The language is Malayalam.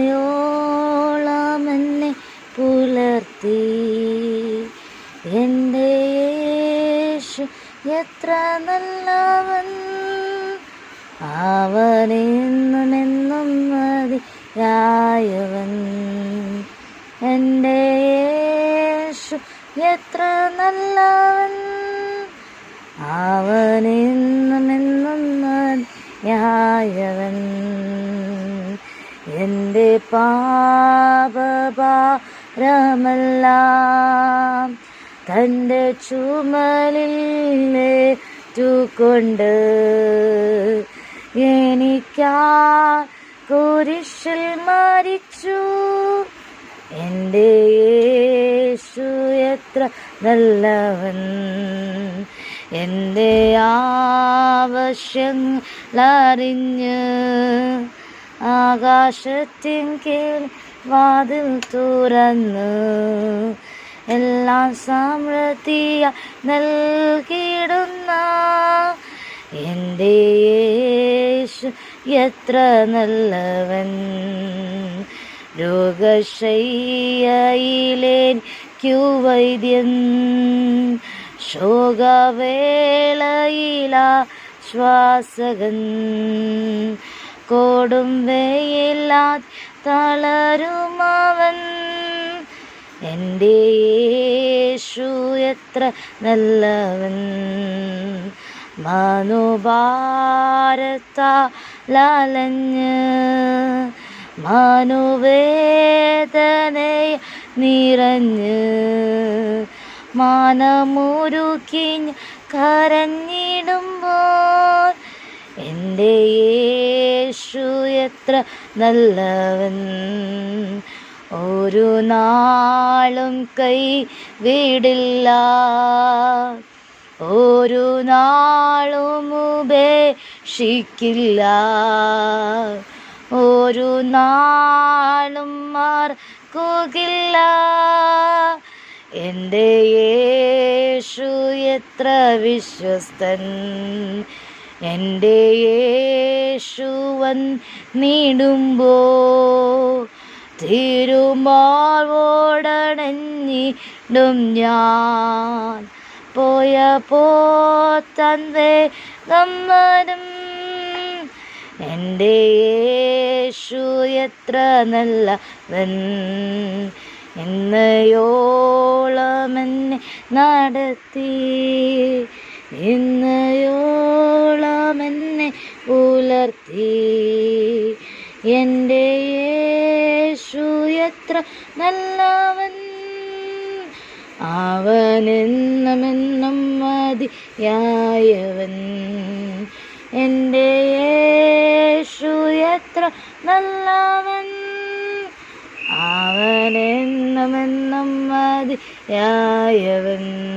മായോളമെന്നെ പുലർത്തി. എന്റെ യേശു എത്ര നല്ലവൻ. അവനെന്നുമെന്നും മതി രായവൻ എന്റെ യേശു എത്ര നല്ലവൻ. അവനെന്നുമെന്നും മതി ായവൻ പാപഭാരമെല്ലാം തന്റെ ചുമലിലേറ്റുകൊണ്ട് എനിക്കാ കുരിശിൽ മരിച്ചു. എന്റെ യേശു എത്ര നല്ലവൻ. എന്റെ ആവശ്യങ്ങളറിഞ്ഞ് ആകാശത്തിൻ കീഴ് വാതിൽ തുറന്ന്. എല്ലാം സമൃദ്ധിയ നൽകിയിടുന്ന എന്റെ യേശു എത്ര നല്ലവൻ. രോഗശയ്യയിലേൻ വൈദ്യൻ ശോകവേളയിലാ ശ്വാസകൻ. കൊടും വെയിലാ തളരുമവൻ എന്റെ യേശു എത്ര നല്ലവൻ. മനുഭാരത്താലഞ്ഞ് മനുവേദനെ നിറഞ്ഞ് മാനമുരുക്കി കരഞ്ഞിടുമ്പോൾ എന്റെ യേശു എത്ര നല്ലവൻ. ഒരു നാളും കൈ വീടില്ല. ഒരു നാളും ഉപേക്ഷിക്കില്ല. ഒരു നാളും മാർക്കുകില്ല എന്റെ യേശു എത്ര വിശ്വസ്തൻ. എന്റെ യേശുവൻ നീടുമ്പോ തിരുമാവോടണഞ്ഞിടും ഞാൻ. പോയപ്പോ തന്റെ നമ്മനും എന്റെ യേശു എത്ര നല്ലവൻ. ഇന്നയോളം എന്നെ നടത്തി ഇന്നയോളം എന്നെ പുലർത്തി. എന്റെ യേശു എത്ര നല്ലവൻ. അവനെന്നുമെന്നും മതിയായവൻ. എന്റെ യേശു എത്ര നല്ലവൻ. അവനെന്നുമെന്നും മതിയായവൻ.